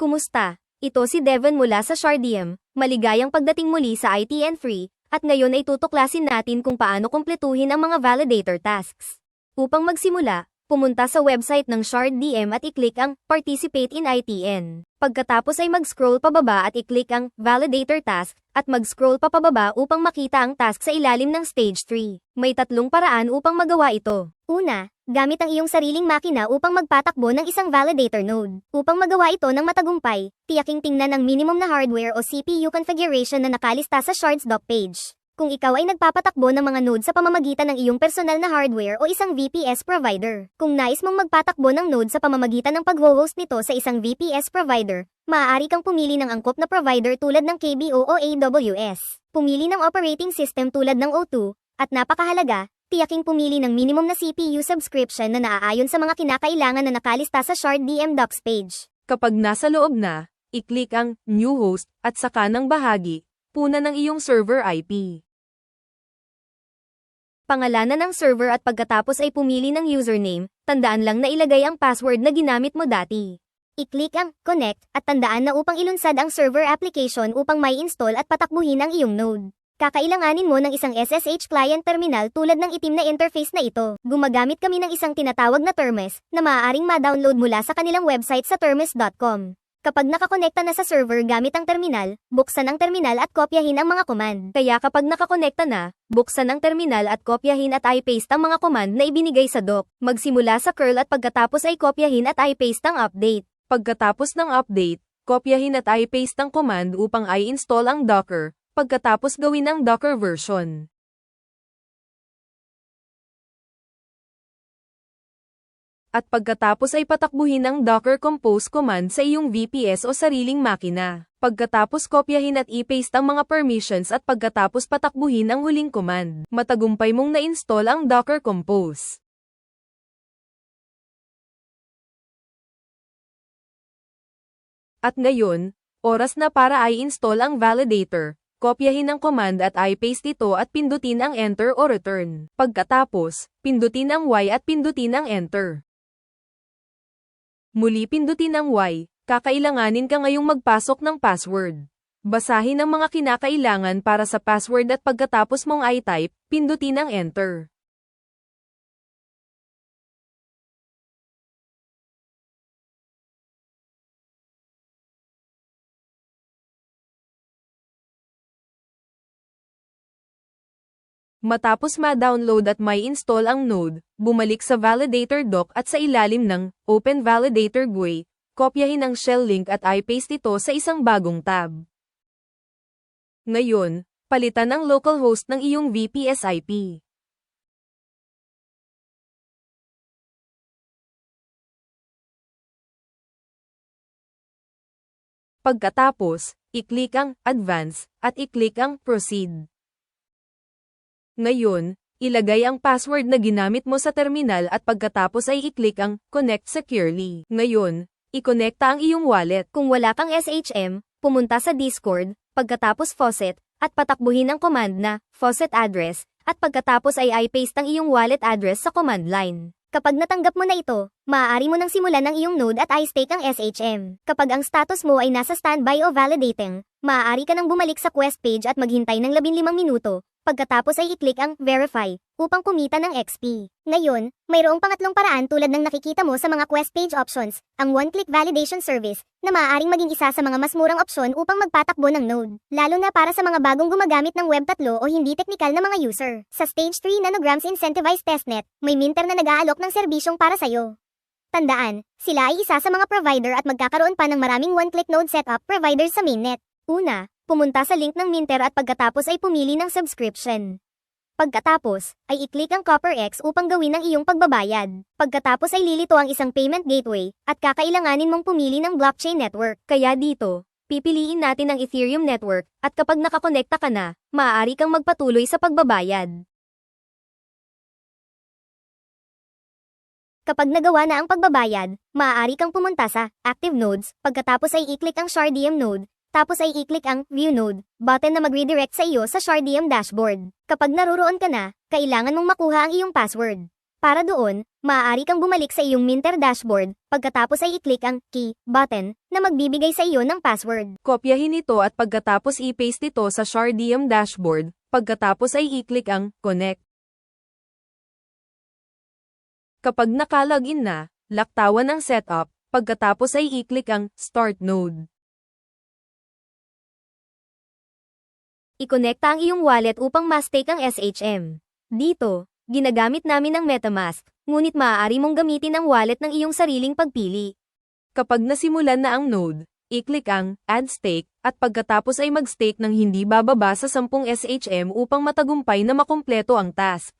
Kumusta? Ito si Devon mula sa Shardium, maligayang pagdating muli sa ITN Free, at ngayon ay tutuklasin natin kung paano kumpletuhin ang mga validator tasks. Upang magsimula, pumunta sa website ng ShardDM at i-click ang Participate in ITN. Pagkatapos ay mag-scroll pababa at i-click ang Validator Task, at mag-scroll pa pababa upang makita ang task sa ilalim ng Stage 3. May tatlong paraan upang magawa ito. Una, gamit ang iyong sariling makina upang magpatakbo ng isang validator node. Upang magawa ito ng matagumpay, tiyaking tingnan ang minimum na hardware o CPU configuration na nakalista sa Shards doc page. Kung ikaw ay nagpapatakbo ng mga node sa pamamagitan ng iyong personal na hardware o isang VPS provider. Kung nais mong magpatakbo ng node sa pamamagitan ng pag-host nito sa isang VPS provider, maaari kang pumili ng angkop na provider tulad ng KBO o AWS. Pumili ng operating system tulad ng O2, at napakahalaga, tiyaking pumili ng minimum na CPU subscription na naaayon sa mga kinakailangan na nakalista sa Shard DM Docs page. Kapag nasa loob na, i-click ang New Host at saka ng bahagi, puna ng iyong server IP. Pangalanan ng server at pagkatapos ay pumili ng username, tandaan lang na ilagay ang password na ginamit mo dati. I-click ang Connect at tandaan na upang ilunsad ang server application upang may install at patakbuhin ang iyong node. Kakailanganin mo ng isang SSH client terminal tulad ng itim na interface na ito. Gumagamit kami ng isang tinatawag na Termes na maaaring ma-download mula sa kanilang website sa termes.com. Kapag nakakonekta na sa server gamit ang terminal, buksan ang terminal at kopyahin ang mga command. Kaya kapag nakakonekta na, buksan ang terminal at kopyahin at i-paste ang mga command na ibinigay sa doc. Magsimula sa curl at pagkatapos ay kopyahin at i-paste ang update. Pagkatapos ng update, kopyahin at i-paste ang command upang i-install ang Docker, pagkatapos gawin ang Docker version. At pagkatapos ay patakbuhin ang Docker Compose command sa iyong VPS o sariling makina. Pagkatapos kopyahin at i-paste ang mga permissions at pagkatapos patakbuhin ang huling command. Matagumpay mong na-install ang Docker Compose. At ngayon, oras na para i-install ang validator. Kopyahin ang command at i-paste ito at pindutin ang enter o return. Pagkatapos, pindutin ang Y at pindutin ang enter. Muli pindutin ang Y, kakailanganin ka ngayong magpasok ng password. Basahin ang mga kinakailangan para sa password at pagkatapos mong i-type, pindutin ang enter. Matapos ma-download at may install ang node, bumalik sa validator doc at sa ilalim ng Open Validator GUI, kopyahin ang shell link at i-paste ito sa isang bagong tab. Ngayon, palitan ang localhost ng iyong VPS IP. Pagkatapos, i-click ang Advance at i-click ang Proceed. Ngayon, ilagay ang password na ginamit mo sa terminal at pagkatapos ay i-click ang Connect Securely. Ngayon, i-connecta ang iyong wallet. Kung wala kang SHM, pumunta sa Discord, pagkatapos faucet, at patakbuhin ang command na faucet address, at pagkatapos ay i-paste ang iyong wallet address sa command line. Kapag natanggap mo na ito, maaari mo nang simulan ng iyong node at i-stake ang SHM. Kapag ang status mo ay nasa standby o validating, maaari ka nang bumalik sa quest page at maghintay ng 15 minuto, pagkatapos ay i-click ang Verify upang kumita ng XP. Ngayon, mayroong pangatlong paraan tulad ng nakikita mo sa mga quest page options, ang one-click validation service, na maaaring maging isa sa mga mas murang opsyon upang magpatakbo ng node, lalo na para sa mga bagong gumagamit ng Web3 o hindi teknikal na mga user. Sa Stage 3 Nanograms Incentivized Testnet, may minter na nag-aalok ng serbisyong para sa'yo. Tandaan, sila ay isa sa mga provider at magkakaroon pa ng maraming one-click node setup providers sa mainnet. Una, pumunta sa link ng Minter at pagkatapos ay pumili ng subscription. Pagkatapos, ay i-click ang CopperX upang gawin ang iyong pagbabayad. Pagkatapos ay lilito ang isang payment gateway, at kakailanganin mong pumili ng blockchain network. Kaya dito, pipiliin natin ang Ethereum network, at kapag nakakonekta ka na, maaari kang magpatuloy sa pagbabayad. Kapag nagawa na ang pagbabayad, maaari kang pumunta sa Active Nodes, pagkatapos ay i-click ang Shardium node, tapos ay i-click ang View Node button na mag-redirect sa iyo sa Shardium dashboard. Kapag naruroon ka na, kailangan mong makuha ang iyong password. Para doon, maaari kang bumalik sa iyong Minter dashboard, pagkatapos ay i-click ang key button na magbibigay sa iyo ng password. Kopyahin ito at pagkatapos i-paste ito sa Shardium dashboard, pagkatapos ay i-click ang Connect. Kapag nakalogin na, laktawan ang setup, pagkatapos ay i-click ang Start Node. I-connecta ang iyong wallet upang ma-stake ang SHM. Dito, ginagamit namin ang MetaMask, ngunit maaari mong gamitin ang wallet ng iyong sariling pagpili. Kapag nasimulan na ang node, i-click ang Add Stake at pagkatapos ay mag-stake ng hindi bababa sa 10 SHM upang matagumpay na makumpleto ang task.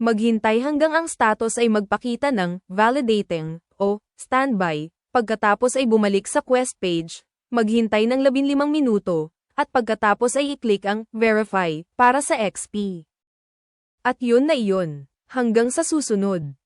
Maghintay hanggang ang status ay magpakita ng validating o standby. Pagkatapos ay bumalik sa quest page, maghintay ng 15 minuto, at pagkatapos ay i-click ang verify para sa XP. At yun na iyon. Hanggang sa susunod.